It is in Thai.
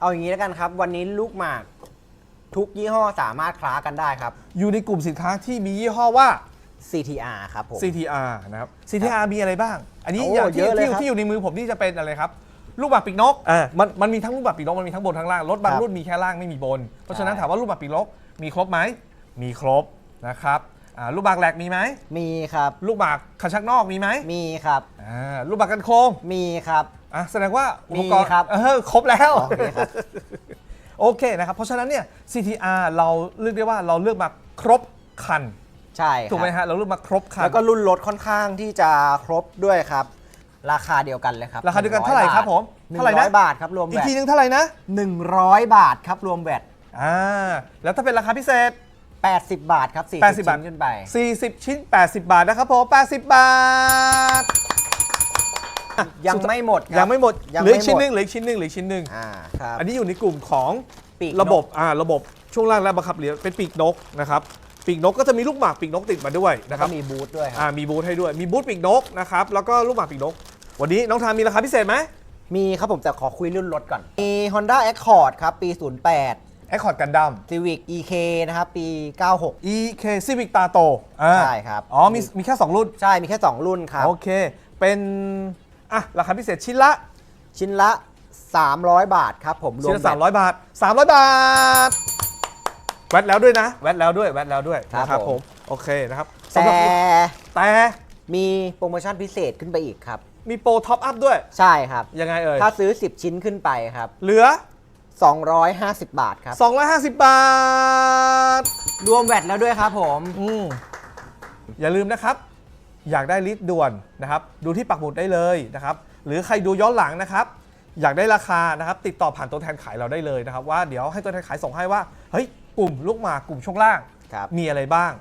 เอาอย่างนี้แล้วกันครับ วันนี้ลูกหมากทุกยี่ห้อสามารถคล้ากันได้ครับ อยู่ในกลุ่มสินค้าที่มียี่ห้อว่า CTR ครับผม CTR นะครับ CTR มีอะไรบ้าง อันนี้โอ้อย่างที่เยอะเลยที่ครับที่อยู่ในมือผมนี่จะเป็นอะไรครับ ลูกหมากปีกนกอ่ามันมันมีทั้งลูกหมากปีกนกมันมีทั้งบนทั้งล่างรถบางครับรุ่นมีแค่ล่างไม่มีบน เพราะฉะนั้นใช่ ถามว่าลูกหมากปีกนกมีครบไหมมีครบนะครับ อ่าลูกหมากแหลกมีไหมมีครับ ลูกหมากคันชักนอกมีไหมมีครับอ่าลูกหมากกันโค้งมีครับ อะแสดงว่าอุปกรมีณ์ครับเออครบแล้ว โอเคครับ โอเคนะครับ เพราะฉะนั้นเนี่ย CTR เราเลือกได้ว่าเราเลือกมาครบคัน ใช่ครับถูกไหมฮะ เราเลือกมาครบคัน แล้วก็รุ่นรถค่อนข้างที่จะครบด้วยครับ ราคาเดียวกันเลยครับราคาเดียวกันเท่าไหร่ครับผมหนึ่เท่างไหร่นะร้อยบาทครับรวมอีกแวดทีนึงเท่าไหร่นะหนึ่งร้อยบาทครับรวมแวดอ่าแล้วถ้าเป็นราคาพิเศษ 80 บาทครับ40 80 บาทชิ้นขึ้นไป 40 ชิ้น 80 บาทนะครับผม80 บาท ยังไม่หมดครับยังไม่หมดยังเหลือไม่อีกชิ้นหมหดนึงเหลืออีกชิ้นหนึงเหลืออีกชิ้นหนึงอ่าครับ อันนี้อยู่ในกลุ่มของปีกนก ระบบอ่าระบบช่วงล่างและบังคับเหรียญเป็นปีกนกนะครับปีกนกก็จะมีลูกหมากปีกนกติดมาด้วยนะคก็รับมีบูธด้วยคอ่ารับ มีบูธให้ด้วยมีบูธปีกนกนะครับแล้วก็ลูกหมากปีกนก วันนี้น้องทามมีราคาพิเศษไหมมีครับผมแต่ขอคุยรุ่นรถก่อน มี Honda Accord ครับ ปี 08 Accord Gundam Civic EK นะครับปี 96 EK Civic ตาโตอ่าใช่ครับ อ๋อมีมีแค่ 2 รุ่น ใช่มีแค่ 2 รุ่นครับ โอเค เป็น อะ ราคาพิเศษชิ้นละ ชิ้นละ 300 บาทครับผมรวชิ้นมละสามร้อยบาท 300 บาท แวดแล้วด้วยนะ แวดแล้วด้วย แวดแล้วด้วยนะครับผม โอเคนะครับสำหแต่รับแต่มีโปรโมชั่นพิเศษขึ้นไปอีกครับ มีโปรท็อปอัพด้วย ใช่ครับ ยังไงเอ่ย ถ้าซื้อ 10 ชิ้นขึ้นไปครับ เหลือ 250 บาทครับ 250 บาท รวมแวดแล้วด้วยครับผม อืมอย่าลืมนะครับ อยากได้ลิสต์ด่วนนะครับ ดูที่ปักหมุดได้เลยนะครับ หรือใครดูย้อนหลังนะครับ อยากได้ราคานะครับ ติดต่อผ่านตัวแทนขายเราได้เลยนะครับ ว่าเดี๋ยวให้ตัวแทนขายส่งให้ว่าเฮ้ยกลุ่มลูกหมากกลุ่มช่วงล่าง ครับ มีอะไรบ้าง